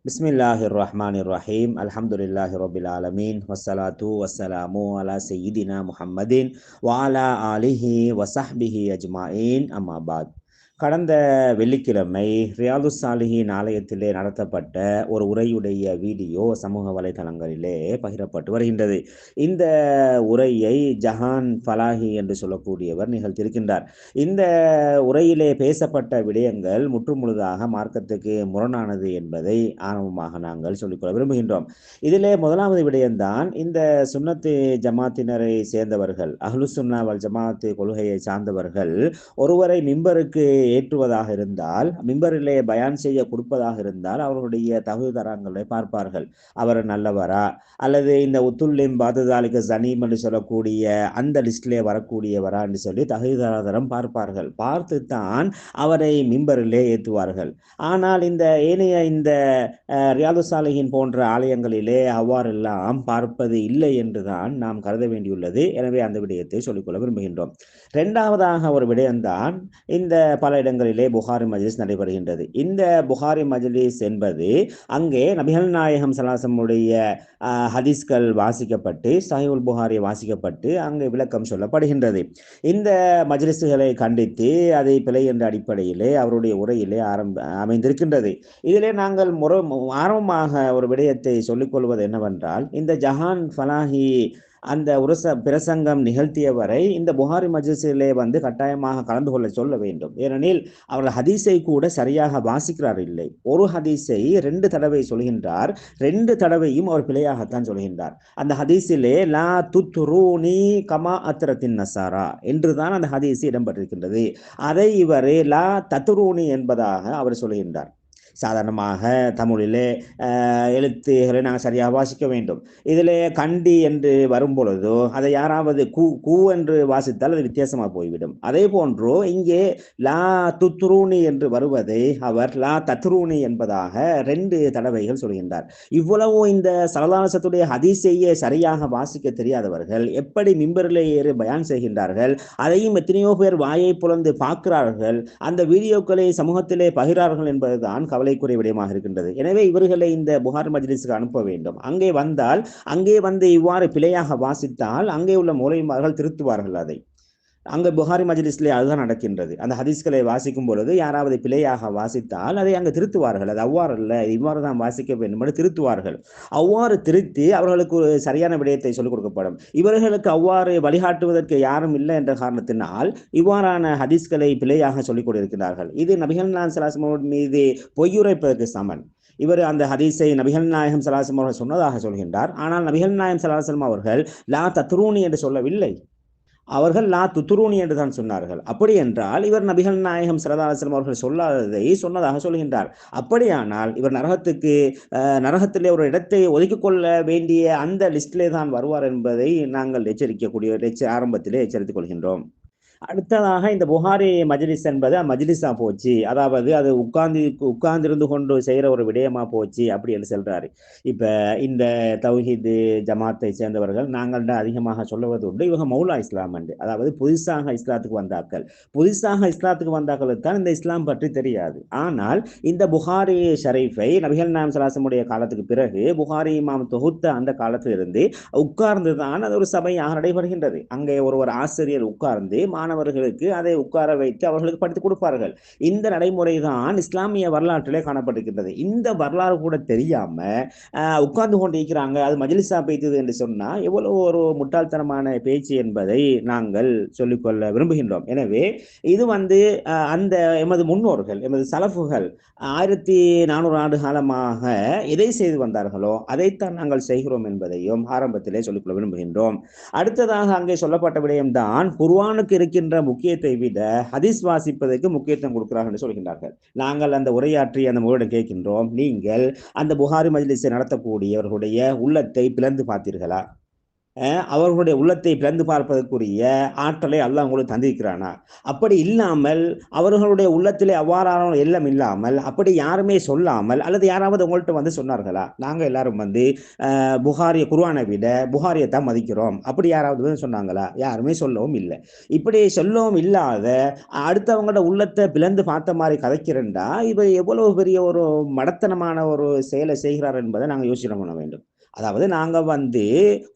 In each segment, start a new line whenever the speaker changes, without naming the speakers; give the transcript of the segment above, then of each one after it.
بسم الله الرحمن الرحيم الحمد لله رب العالمين والصلاة والسلام على سيدنا محمد وعلى آله وصحبه أجمعين أما بعد கடந்த வெள்ளிக்கிழமை ரியாது சாலிஹின் ஆலயத்திலே நடத்தப்பட்ட ஒரு உரையுடைய வீடியோ சமூக வலைதளங்களிலே பகிரப்பட்டு வருகின்றது. இந்த உரையை ஜஹான் ஃபலாஹி என்று சொல்லக்கூடியவர் நிகழ்த்தியிருக்கின்றார். இந்த உரையிலே பேசப்பட்ட விடயங்கள் முற்றுமுழுதாக மார்க்கத்துக்கு முரணானது என்பதை ஆரம்பமாக நாங்கள் சொல்லிக்கொள்ள விரும்புகின்றோம். இதிலே முதலாவது விடயம்தான் இந்த சுன்னத்து ஜமாத்தினரை சேர்ந்தவர்கள் அஹ்லு சுன்னா வல் ஜமாத்து கொள்கையை சார்ந்தவர்கள் ஒருவரை மிம்பருக்கு ஏற்றுவதாக இருந்தால் மிம்பரிலே பயான் செய்ய கொடுப்பதாக இருந்தால் அவர்களுடைய தகுதி தரங்களை பார்ப்பார்கள். அவர் நல்லவரா? அல்லது இந்த உத்துல்லிம் பாததாலிக சனீம் என்று சொல்லக்கூடிய அந்த லிஸ்ட்லேயே வரக்கூடியவரா என்று சொல்லி தகுதி பார்ப்பார்கள். பார்த்து தான் அவரை மிம்பரிலே ஏற்றுவார்கள். ஆனால் இந்த ஏனைய இந்த ரியாது சாலையின் போன்ற ஆலயங்களிலே அவ்வாறெல்லாம் பார்ப்பது இல்லை என்றுதான் நாம் கருத வேண்டியுள்ளது. எனவே அந்த விடயத்தை சொல்லிக்கொள்ள விரும்புகின்றோம். இரண்டாவதாக ஒரு விடயம்தான் இந்த பல இடங்களிலே புகாரி மஜ்லிஸ் நடைபெறுகின்றது. இந்த புகாரி மஜ்லிஸ் என்பது அங்கே நபிகள் நாயகம் சலாசமுடைய ஹதீஸ்கள் வாசிக்கப்பட்டு சாயுல் புகாரி வாசிக்கப்பட்டு அங்கே விளக்கம் சொல்லப்படுகின்றது. இந்த மஜ்லிஸுகளை கண்டித்து அதை பிழை என்ற அடிப்படையிலே அவருடைய உரையிலே ஆரம்ப அமைந்திருக்கின்றது. இதிலே நாங்கள் முற ஆரம்பமாக ஒரு விடயத்தை சொல்லிக்கொள்வது என்னவென்றால் இந்த ஜஹான் ஃபலாஹி அந்த உரச பிரசங்கம் நிகழ்த்தியவரை இந்த புகாரி மஜிஸிலே வந்து கட்டாயமாக கலந்து கொள்ள சொல்ல வேண்டும். ஏனெனில் அவர்கள் ஹதீஸை கூட சரியாக வாசிக்கிறார் இல்லை. ஒரு ஹதீஸை ரெண்டு தடவை சொல்கின்றார். ரெண்டு தடவையும் அவர் பிழையாகத்தான் சொல்கின்றார். அந்த ஹதீஸிலே லா துத்ரூனி கமா அத்திரத்தின் நசாரா என்றுதான் அந்த ஹதீஸ் இடம்பெற்றிருக்கின்றது. அதை இவர் லா தத்துரூனி என்பதாக அவர் சொல்கின்றார். சாதாரணமாக தமிழிலே எழுத்துகளை நாங்கள் சரியாக வாசிக்க வேண்டும். இதில் கண்டி என்று வரும் பொழுதோ அதை யாராவது கூ கூ என்று வாசித்தால் அது வித்தியாசமாக போய்விடும். அதே போன்று இங்கே லா துத்ரூனி என்று வருவதை அவர் லா தத்ரூனி என்பதாக ரெண்டு தடவைகள் சொல்கின்றார். இவ்வளவு இந்த சரதானசத்துடைய ஹதீஸையே சரியாக வாசிக்க தெரியாதவர்கள் எப்படி மிம்பரிலே ஏறி பயான் செய்கின்றார்கள் அதையும் எத்தனையோ பேர் வாயை புலந்து பார்க்கிறார்கள் அந்த வீடியோக்களை சமூகத்திலே பகிரார்கள் என்பதுதான் கவலை கவலைக்குரிய விடயமாக இருக்கின்றது. எனவே இவர்களை இந்த புகார் மஜ்லிஸுக்கு அனுப்ப வேண்டும். அங்கே வந்தால் அங்கே வந்து இவ்வாறு பிழையாக வாசித்தால் அங்கே உள்ள மூலைமார்கள் திருத்துவார்கள் அதை. அங்கே புகாரி மஜ்லிஸ்லே அதுதான் நடக்கின்றது. அந்த ஹதீஸ்களை வாசிக்கும் பொழுது யாராவது பிழையாக வாசித்தால் அதை அங்கே திருத்துவார்கள். அது அவ்வாறு அல்ல. இவ்வாறு தான் வாசிக்க வேண்டும் என்று திருத்துவார்கள். அவ்வாறு திருத்தி அவர்களுக்கு ஒரு சரியான விடயத்தை சொல்லிக் கொடுக்கப்படும். இவர்களுக்கு அவ்வாறு வழிகாட்டுவதற்கு யாரும் இல்லை என்ற காரணத்தினால் இவ்வாறான ஹதீஸ்களை பிழையாக சொல்லிக் கொண்டிருக்கிறார்கள். இது நபிகள் நான் சலாசமோட் மீது பொய்யுரைப்பதற்கு சமன். இவர் அந்த ஹதீஸை நபிகள் நாயகம் சலாசம் அவர்கள் சொன்னதாக சொல்கின்றார். ஆனால் நபிகள் நாயகம் சலாசலம் அவர்கள் லா தத்ரூனி என்று சொல்லவில்லை. அவர்கள் லா துத்துரூனி என்று தான் சொன்னார்கள். அப்படி என்றால் இவர் நபிகள் நாயகம் சரதாசலம் அவர்கள் சொல்லாததை சொன்னதாக சொல்கின்றார். அப்படியானால் இவர் நரகத்துக்கு நரகத்திலே ஒரு இடத்தை ஒதுக்கி கொள்ள வேண்டிய அந்த லிஸ்டிலே தான் வருவார் என்பதை நாங்கள் எச்சரிக்கக்கூடிய ஆரம்பத்திலே எச்சரித்துக் கொள்கின்றோம். அடுத்ததாக இந்த புகாரி மஜ்லிஸ் என்பது மஜ்லிஸா போச்சு. அதாவது அது உட்கார்ந்து உட்கார்ந்திருந்து கொண்டு செய்கிற ஒரு விடயமா போச்சு அப்படி என்று சொல்றாரு. இப்போ இந்த தௌஹீது ஜமாத்தை சேர்ந்தவர்கள் நாங்கள் அதிகமாக சொல்லுவது உண்டு. இவங்க மௌலா இஸ்லாம் என்று. அதாவது புதுசாக இஸ்லாத்துக்கு வந்தாக்கள் புதுசாக இஸ்லாத்துக்கு வந்தாக்களுக்கு தான் இந்த இஸ்லாம் பற்றி தெரியாது. ஆனால் இந்த புகாரி ஷரீஃபை நபிகள் நாம் சலாசமுடைய காலத்துக்கு பிறகு புகாரி இமாம் தொகுத்த அந்த காலத்திலிருந்து உட்கார்ந்து தான் அது ஒரு சபையாக நடைபெறுகின்றது. அங்கே ஒருவர் ஆசிரியர் உட்கார்ந்து மாணவர்களுக்கு அதை உட்கார வைத்து அவர்களுக்கு படித்து கொடுப்பார்கள். இந்த நடைமுறை தான் இஸ்லாமிய வரலாற்றிலே காணப்பட்டிருக்கின்றது. இந்த வரலாறு கூட தெரியாம உட்கார்ந்து கொண்டிருக்கிறாங்க. அது மஜிலிசா பேய்த்தது என்று சொன்னா எவ்வளவு ஒரு முட்டாள்தனமான பேச்சு என்பதை நாங்கள் சொல்லிக்கொள்ள விரும்புகின்றோம். எனவே இது வந்து அந்த எமது முன்னோர்கள் எமது சலஃபுகள் ஆயிரத்தி நானூறு ஆண்டு காலமாக எதை செய்து வந்தார்களோ அதைத்தான் நாங்கள் செய்கிறோம் என்பதையும் ஆரம்பத்திலே சொல்லிக்கொள்ள விரும்புகின்றோம். அடுத்ததாக அங்கே சொல்லப்பட்ட விடயம்தான் குர்வானுக்கு இருக்கிற வாசிக்கின்ற முக்கியத்தை விட ஹதீஸ் வாசிப்பதற்கு முக்கியத்துவம் கொடுக்கிறார்கள் என்று சொல்கின்றார்கள். நாங்கள் அந்த உரையாற்றி அந்த முறையிடம் கேட்கின்றோம். நீங்கள் அந்த புகாரி மஜ்லிஸை நடத்தக்கூடியவர்களுடைய உள்ளத்தை பிளந்து பார்த்தீர்களா? அவர்களுடைய உள்ளத்தை பிளந்து பார்ப்பதற்குரிய ஆற்றலை அல்லாஹ் உங்களுக்கு தந்திருக்கிறானா? அப்படி இல்லாமல் அவர்களுடைய உள்ளத்திலே அவ்வாறான எல்லாம் இல்லாமல் அப்படி யாருமே சொல்லாமல் அல்லது யாராவது உங்கள்கிட்ட வந்து சொன்னார்களா? நாங்கள் எல்லாரும் வந்து புகாரிய குருவானை விட புகாரியை தான் மதிக்கிறோம். அப்படி யாராவது வந்து சொன்னாங்களா? யாருமே சொல்லவும் இல்லை. இப்படி சொல்லவும் இல்லாத அடுத்தவங்களோட உள்ளத்தை பிளந்து பார்த்த மாதிரி கதைக்கிறேன்டா இவர் எவ்வளவு பெரிய ஒரு மடத்தனமான ஒரு செயலை செய்கிறார் என்பதை நாங்கள் யோசனை பண்ண வேண்டும். அதாவது நாங்க வந்து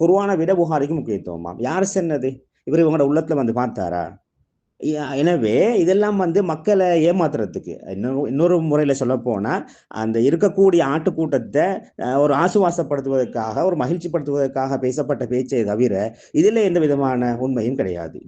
குருவான விட புகாரிக்கு முக்கியத்துவமாம் யார் சொன்னது? இவர் இவங்களோட உள்ளத்துல வந்து பார்த்தாரா? எனவே இதெல்லாம் வந்து மக்களை ஏமாத்துறதுக்கு. இன்னொரு இன்னொரு முறையில சொல்ல போனா அந்த இருக்கக்கூடிய ஆட்டுக்கூட்டத்தை ஒரு ஆசுவாசப்படுத்துவதற்காக ஒரு மகிழ்ச்சிப்படுத்துவதற்காக பேசப்பட்ட பேச்சை தவிர இதுல எந்த விதமான உண்மையும் கிடையாது.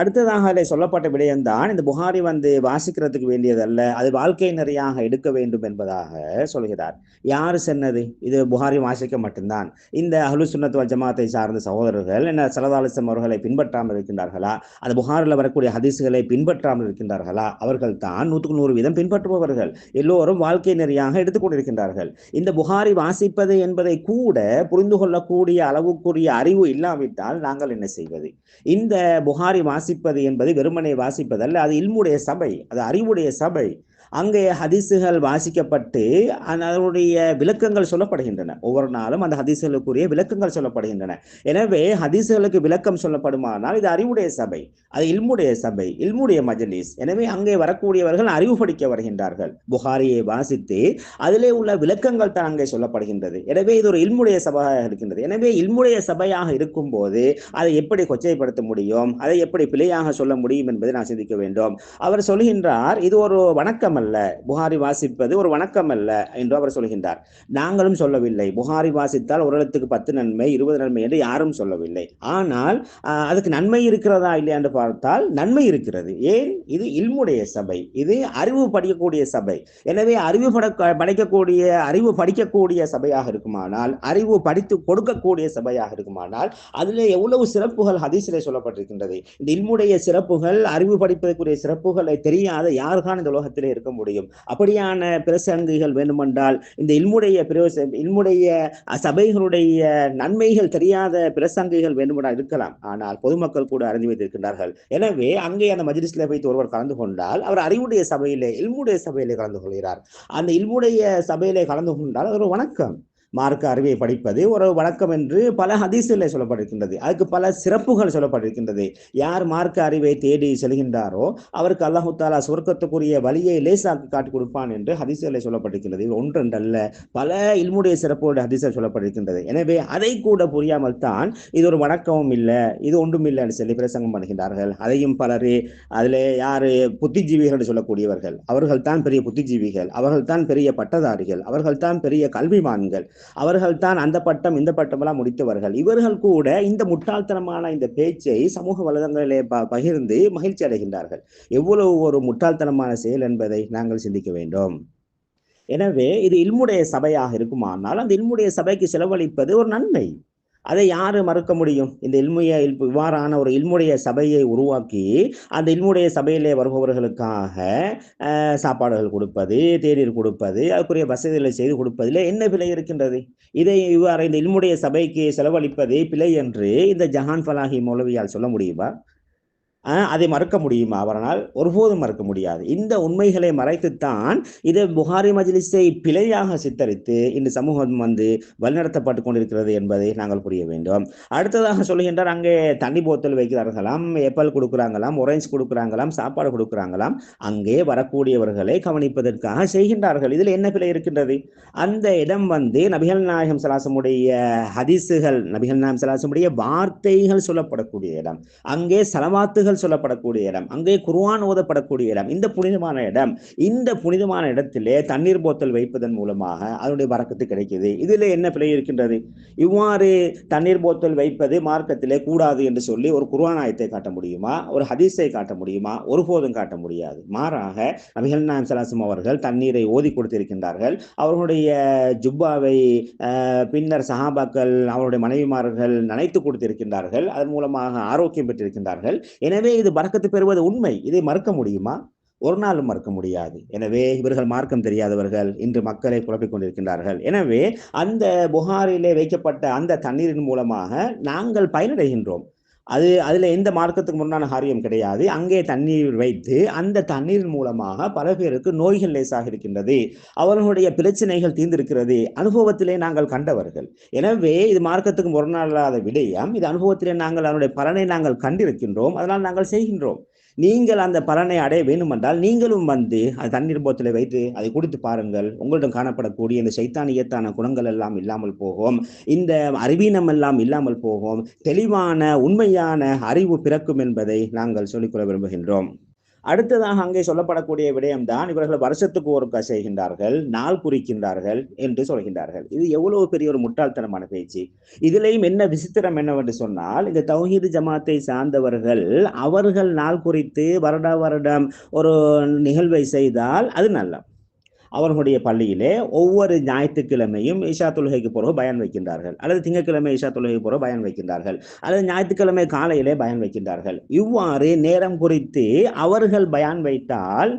அடுத்ததாக அதில் சொல்லப்பட்ட விடயம்தான் இந்த புகாரி வந்து வாசிக்கிறதுக்கு வேண்டியதல்ல அது வாழ்க்கை நிறையாக எடுக்க வேண்டும் என்பதாக சொல்கிறார். யார் சொன்னது? இது புகாரி வாசிக்க மட்டும்தான். இந்த அஹ்லு சுன்னத் வல் ஜமாத்தை சார்ந்த சகோதரர்கள் என்ன சலதாலிசம் அவர்களை பின்பற்றாமல் இருக்கின்றார்களா? அந்த புகாரில் வரக்கூடிய ஹதீஸ்களை பின்பற்றாமல் இருக்கின்றார்களா? அவர்கள் தான் நூற்றுக்கு நூறு வீதம் பின்பற்றுபவர்கள். எல்லோரும் வாழ்க்கை நெறியாக எடுத்துக்கொண்டிருக்கின்றார்கள் இந்த புகாரி வாசிப்பது என்பதை கூட புரிந்து கொள்ளக்கூடிய அளவுக்குரிய அறிவு இல்லாவிட்டால் நாங்கள் என்ன செய்வது? இந்த புகாரி வாசி வாசிப்பது என்பது வெறுமனை வாசிப்பதல்ல அது இல்முடைய சபை அது அறிவுடைய சபை. அங்கே ஹதீஸுகள் வாசிக்கப்பட்டு அதனுடைய விளக்கங்கள் சொல்லப்படுகின்றன. ஒவ்வொரு நாளும் அந்த ஹதீஸுகளுக்குரிய விளக்கங்கள் சொல்லப்படுகின்றன. எனவே ஹதீஸுகளுக்கு விளக்கம் சொல்லப்படுமானால் இது அறிவுடைய சபை அது இல்முடைய சபை இல்முடைய மஜலிஸ். எனவே அங்கே வரக்கூடியவர்கள் அறிவு படிக்க வருகின்றார்கள். புகாரியை வாசித்து அதிலே உள்ள விளக்கங்கள் தான் அங்கே சொல்லப்படுகின்றது. எனவே இது ஒரு இல்முடைய சபையாக இருக்கின்றது. எனவே இல்முடைய சபையாக இருக்கும்போது அதை எப்படி கொச்சைப்படுத்த முடியும்? அதை எப்படி பிழையாக சொல்ல முடியும் என்பதை நான் சிந்திக்க வேண்டும். அவர் சொல்கின்றார் இது ஒரு வணக்கம் அல்ல. புகாரி வாசிப்பது ஒரு வணக்கம் அல்ல என்று அவர் சொல்கின்றார். நாங்களும் சொல்லவில்லை. புகாரி வாசித்தால் ஒரு இடத்துக்கு பத்து நன்மை இருபது நன்மை என்று யாரும் சொல்லவில்லை. ஆனால் அதுக்கு நன்மை இருக்கிறதா இல்லையா என்று பார்த்தால் நன்மை இருக்கிறது. ஏன்? இது இல்முடைய சபை. இது அறிவு படிக்கக்கூடிய சபை. எனவே அறிவு பட படைக்கக்கூடிய அறிவு படிக்கக்கூடிய சபையாக இருக்குமானால் அறிவு படித்து கொடுக்கக்கூடிய சபையாக இருக்குமானால் அதில் எவ்வளவு சிறப்புகள் ஹதீஸிலே சொல்லப்பட்டிருக்கின்றது. இந்த இல்முடைய சிறப்புகள் அறிவு படிப்பதற்குரிய சிறப்புகளை தெரியாத யாருதான் இந்த உலகத்திலே இருக்க முடியும். அப்படியான பிரசங்கிகள் வேண்டுமென்றால் இந்த இல்முடைய பிரயோச இல்முடைய சபைகளுடைய நன்மைகள் தெரியாத பிரசங்கிகள் வேண்டுமென்றால் இருக்கலாம். ஆனால் பொதுமக்கள் கூட அறிந்து வைத்திருக்கின்றார்கள். எனவே அங்கே அந்த மஜ்லிஸ்ல வைத்து ஒருவர் கலந்து கொண்டால் அவர் அறிவுடைய சபையிலே இல்முடைய சபையிலே கலந்து கொள்கிறார். அந்த இல்முடைய சபையிலே கலந்து கொண்டால் அது ஒரு வணக்கம். மார்க்க அறிவை படிப்பது ஒரு வழக்கம் என்று பல ஹதீசுகளை சொல்லப்பட்டிருக்கின்றது. அதுக்கு பல சிறப்புகள் சொல்லப்பட்டிருக்கின்றது. யார் மார்க்க அறிவை தேடி செல்கின்றாரோ அவருக்கு அல்லாஹு தாலா சொர்க்கத்துக்குரிய வழியை லேசாக்கு காட்டி கொடுப்பான் என்று ஹதீசுகளை சொல்லப்பட்டிருக்கின்றது. இது ஒன்றென்றல்ல பல இல்முடைய சிறப்புகளுடைய ஹதீசல் சொல்லப்பட்டிருக்கின்றது. எனவே அதை கூட புரியாமல் தான் இது ஒரு வணக்கமும் இல்லை இது ஒன்றும் இல்லை என்று சொல்லி பிரசங்கம் பண்ணுகின்றார்கள். அதையும் பலர் அதில் யாரு புத்திஜீவிகள் என்று சொல்லக்கூடியவர்கள் அவர்கள் தான் பெரிய புத்திஜீவிகள் அவர்கள் தான் பெரிய பட்டதாரிகள் அவர்கள் தான் பெரிய கல்விமான்கள் அவர்கள் தான் அந்த பட்டம் இந்த பட்டம் எல்லாம் முடித்தவர்கள். இவர்கள் கூட இந்த முட்டாள்தனமான இந்த பேச்சை சமூக வலைதளங்களிலே ப- பகிர்ந்து மகிழ்ச்சி அடைகின்றார்கள். எவ்வளவு ஒரு முட்டாள்தனமான செயல் என்பதை நாங்கள் சிந்திக்க வேண்டும். எனவே இது இல்முடைய சபையாக இருக்குமானால் அந்த இல்முடைய சபைக்கு செலவழிப்பது ஒரு நன்மை. அதை யாரு மறுக்க முடியும்? இந்த இல்முய இல்- இவ்வாறான ஒரு இல்முடைய சபையை உருவாக்கி அந்த இல்முடைய சபையிலே வருபவர்களுக்காக சாப்பாடுகள் கொடுப்பது தேநீர் கொடுப்பது அதுக்குரிய வசதிகளை செய்து கொடுப்பதில் என்ன பிழை இருக்கின்றது? இதை இவ்வாறு இந்த இல்முடைய சபைக்கு செலவழிப்பதே பிழை என்று இந்த ஜஹான் ஃபலாஹி மௌலவியால் சொல்ல முடியுமா? அதை மறுக்க முடியுமா? அவரால் ஒருபோதும் மறுக்க முடியாது. இந்த உண்மைகளை மறைத்துத்தான் இதை புகாரி மஜ்லிஸை பிழையாக சித்தரித்து இந்த சமூகம் வந்து வழிநடத்தப்பட்டு கொண்டிருக்கிறது என்பதை நாங்கள் புரிய வேண்டும். அடுத்ததாக சொல்லுகின்றார் அங்கே தண்ணி போத்தல் வைக்கிறார்களாம் ஏப்பல் கொடுக்குறாங்களாம் ஒரேஞ்ச் கொடுக்குறாங்களாம் சாப்பாடு கொடுக்குறாங்களாம் அங்கே வரக்கூடியவர்களை கவனிப்பதற்காக செய்கின்றார்கள். இதில் என்ன பிழை இருக்கின்றது? அந்த இடம் வந்து நபிகள் நாயகம் சலாசமுடைய ஹதிசுகள் நபிகள் நாயகம் சலாசமுடைய வார்த்தைகள் சொல்லப்படக்கூடிய இடம். அங்கே சலவாத்துகள் வசனங்கள் சொல்லப்படக்கூடிய இடம் அங்கே குர்ஆன் ஓதப்படக்கூடிய இடம் இந்த புனிதமான இடம் இந்த புனிதமான இடத்திலே தண்ணீர் போத்தல் வைப்பதன் மூலமாக அதனுடைய வரக்கத்து கிடைக்கிது. இதில் என்ன பிழை இருக்கின்றது? இவ்வாறு தண்ணீர் போத்தல் வைப்பது மார்க்கத்திலே கூடாது என்று சொல்லி ஒரு குர்ஆன் ஆயத்தை காட்ட முடியுமா? ஒரு ஹதீஸை காட்ட முடியுமா? ஒருபோதும் காட்ட முடியாது. மாறாக நபிகள் நாயம் சலாசம் அவர்கள் தண்ணீரை ஓதி கொடுத்திருக்கின்றார்கள். அவர்களுடைய ஜுப்பாவை பின்னர் சஹாபாக்கள் அவருடைய மனைவிமார்கள் நனைத்து கொடுத்திருக்கின்றார்கள். அதன் மூலமாக ஆரோக்கியம் பெற்றிருக்கின்றார்கள். எனவே எனவே இது பறக்கத்து பெறுவது உண்மை. இதை மறுக்க முடியுமா? ஒரு நாளும் மறுக்க முடியாது. எனவே இவர்கள் மார்க்கம் தெரியாதவர்கள் இன்று மக்களை குழப்பிக் கொண்டிருக்கின்றார்கள். எனவே அந்த புகாரிலே வைக்கப்பட்ட அந்த தண்ணீரின் மூலமாக நாங்கள் பயனடைகின்றோம். அது அதுல எந்த மார்க்கத்துக்கு முன்னான காரியம் கிடையாது. அங்கே தண்ணீர் வைத்து அந்த தண்ணீரின் மூலமாக பல பேருக்கு நோய்கள் லேசாக இருக்கின்றது. அவர்களுடைய பிரச்சனைகள் தீர்ந்திருக்கிறது. அனுபவத்திலே நாங்கள் கண்டவர்கள். எனவே இது மார்க்கத்துக்கு முரணாளாத விடயம். இது அனுபவத்திலே நாங்கள் அதனுடைய பலனை நாங்கள் கண்டிருக்கின்றோம். அதனால் நாங்கள் செய்கின்றோம். நீங்கள் அந்த பலனை அடைய வேண்டுமென்றால் நீங்களும் வந்து அது தண்ணீர் போத்தலை வைத்து அதை குடித்து பாருங்கள். உங்களிடம் காணப்படக்கூடிய இந்த சைத்தானியத்தான குணங்கள் எல்லாம் இல்லாமல் போகும். இந்த அறிவீனம் எல்லாம் இல்லாமல் போகும். தெளிவான உண்மையான அறிவு பிறக்கும் என்பதை நாங்கள் சொல்லிக்கொள்ள விரும்புகின்றோம். அடுத்ததாக அங்கே சொல்லப்படக்கூடிய விடயம்தான் இவர்கள் வருஷத்துக்கு ஒருக்கா செய்கின்றார்கள் நாள் குறிக்கின்றார்கள் என்று சொல்கின்றார்கள். இது எவ்வளவு பெரிய ஒரு முட்டாள்தனமான பேச்சு. இதிலேயும் என்ன விசித்திரம் என்னவென்று சொன்னால் இந்த தௌஹீது ஜமாத்தை சார்ந்தவர்கள் அவர்கள் நாள் குறித்து வருடா வருடம் ஒரு நிகழ்வை செய்தால் அது நல்லது அவர்களுடைய பள்ளியிலே ஒவ்வொரு ஞாயிற்றுக்கிழமையும் ஈஷா தொழுகைக்கு பிறகு பயன் வைக்கின்றார்கள். அல்லது திங்கட்கிழமை ஈஷா தொழுகைக்கு பிறகு பயன் வைக்கின்றார்கள். அல்லது ஞாயிற்றுக்கிழமை காலையிலே பயன் வைக்கின்றார்கள். இவ்வாறு நேரம் குறித்து அவர்கள் பயன் வைத்தால்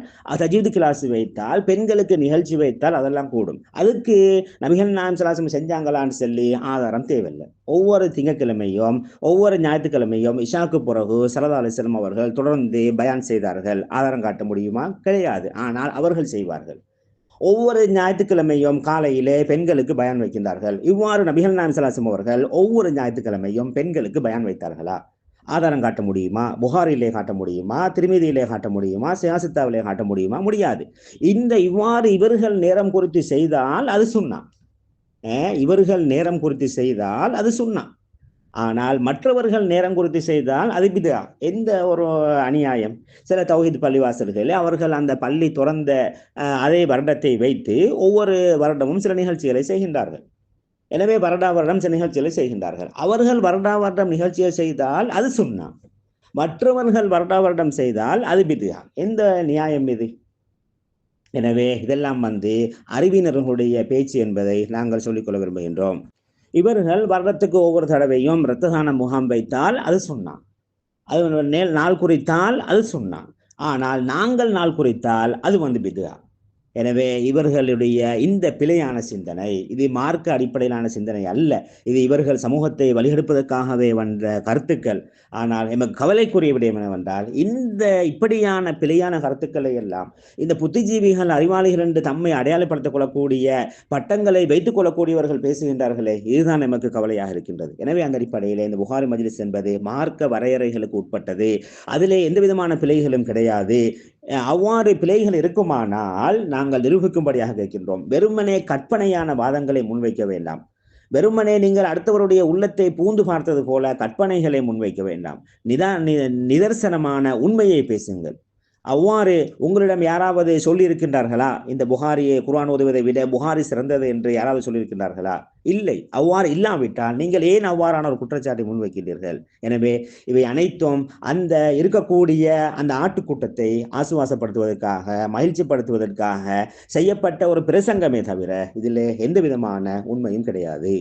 தஜீது கிளாஸ் வைத்தால் பெண்களுக்கு நிகழ்ச்சி வைத்தால் அதெல்லாம் கூடும். அதுக்கு நபிகள் நாயம் சலாசம் செஞ்சாங்களான்னு சொல்லி ஆதாரம் தேவையில்லை. ஒவ்வொரு திங்கட்கிழமையும் ஒவ்வொரு ஞாயிற்றுக்கிழமையும் இஷாக்கு பிறகு சரதா அலிஸ்லம் அவர்கள் தொடர்ந்து பயான் செய்தார்கள். ஆதாரம் காட்ட முடியுமா? கிடையாது. ஆனால் அவர்கள் செய்வார்கள். ஒவ்வொரு ஞாயிற்றுக்கிழமையும் காலையிலே பெண்களுக்கு பயன் வைக்கின்றார்கள். இவ்வாறு நபிகள் நாயம் சலாசம் அவர்கள் ஒவ்வொரு ஞாயிற்றுக்கிழமையும் பெண்களுக்கு பயன் வைத்தார்களா? ஆதாரம் காட்ட முடியுமா? புகாரிலே காட்ட முடியுமா? திருமதியிலே காட்ட முடியுமா? சியாசித்தாவிலே காட்ட முடியுமா? முடியாது. இந்த இவ்வாறு இவர்கள் நேரம் குறித்து செய்தால் அது சுண்ணா. இவர்கள் நேரம் குறித்து செய்தால் அது சுண்ணா. ஆனால் மற்றவர்கள் நேரம் குறித்து செய்தால் அது பிதா எந்த ஒரு அநியாயம்? சில தௌஹித் பள்ளிவாசல்களில் அவர்கள் அந்த பள்ளி துறந்த அதே வருடத்தை வைத்து ஒவ்வொரு வருடமும் சில நிகழ்ச்சிகளை செய்கின்றார்கள். எனவே வருடா வருடம் சில நிகழ்ச்சிகளை செய்கின்றார்கள். அவர்கள் வருடா வருடம் நிகழ்ச்சியை செய்தால் அது சுண்ணா. மற்றவர்கள் வருடா வருடம் செய்தால் அது பிதுகா எந்த நியாயம் இது? எனவே இதெல்லாம் வந்து அறிவினர்களுடைய பேச்சு என்பதை நாங்கள் சொல்லிக்கொள்ள விரும்புகின்றோம். இவர்கள் வருடத்துக்கு ஒவ்வொரு தடவையும் இரத்ததான முகாம் வைத்தால் அது சொன்னான் அது நேல் நாள் குறித்தால் அது சொன்னான் ஆனால் நாங்கள் நாள் குறித்தால் அது வந்து பிதுகா. எனவே இவர்களுடைய இந்த பிழையான சிந்தனை இது மார்க்க அடிப்படையிலான சிந்தனை அல்ல. இது இவர்கள் சமூகத்தை வழிகெடுப்பதற்காகவே வந்த கருத்துக்கள். ஆனால் எமக்கு கவலைக்குரிய விடயம் என்னவென்றால் இந்த இப்படியான பிழையான கருத்துக்களை எல்லாம் இந்த புத்திஜீவிகள் அறிவாளிகள் என்று தம்மை அடையாளப்படுத்திக் கொள்ளக்கூடிய பட்டங்களை வைத்துக் கொள்ளக்கூடியவர்கள் பேசுகின்றார்களே இதுதான் எமக்கு கவலையாக இருக்கின்றது. எனவே அந்த அடிப்படையில் இந்த புகாரி மஜ்லிஸ் என்பது மார்க்க வரையறைகளுக்கு உட்பட்டது. அதிலே எந்த விதமான பிழைகளும் கிடையாது. அவ்வாறு பிழைகள் இருக்குமானால் நாங்கள் நிரூபிக்கும்படியாக கேட்கின்றோம். வெறுமனே கற்பனையான வாதங்களை முன்வைக்க வேண்டாம். வெறுமனே நீங்கள் அடுத்தவருடைய உள்ளத்தை பூந்து பார்த்தது போல கற்பனைகளை முன்வைக்க வேண்டாம். நிதா நிதர்சனமான உண்மையை பேசுங்கள். அவ்வாறு உங்களிடம் யாராவது சொல்லியிருக்கின்றார்களா? இந்த புகாரியை குரான் ஓதுவதை விட புகாரி சிறந்தது என்று யாராவது சொல்லியிருக்கின்றார்களா? இல்லை. அவ்வாறு இல்லாவிட்டால் நீங்கள் ஏன் அவ்வாறான ஒரு குற்றச்சாட்டை முன்வைக்கின்றீர்கள்? எனவே இவை அனைத்தும் அந்த இருக்கக்கூடிய அந்த ஆட்டுக்கூட்டத்தை ஆசுவாசப்படுத்துவதற்காக மகிழ்ச்சிப்படுத்துவதற்காக செய்யப்பட்ட ஒரு பிரசங்கமே தவிர இதில் எந்த விதமான உண்மையும் கிடையாது.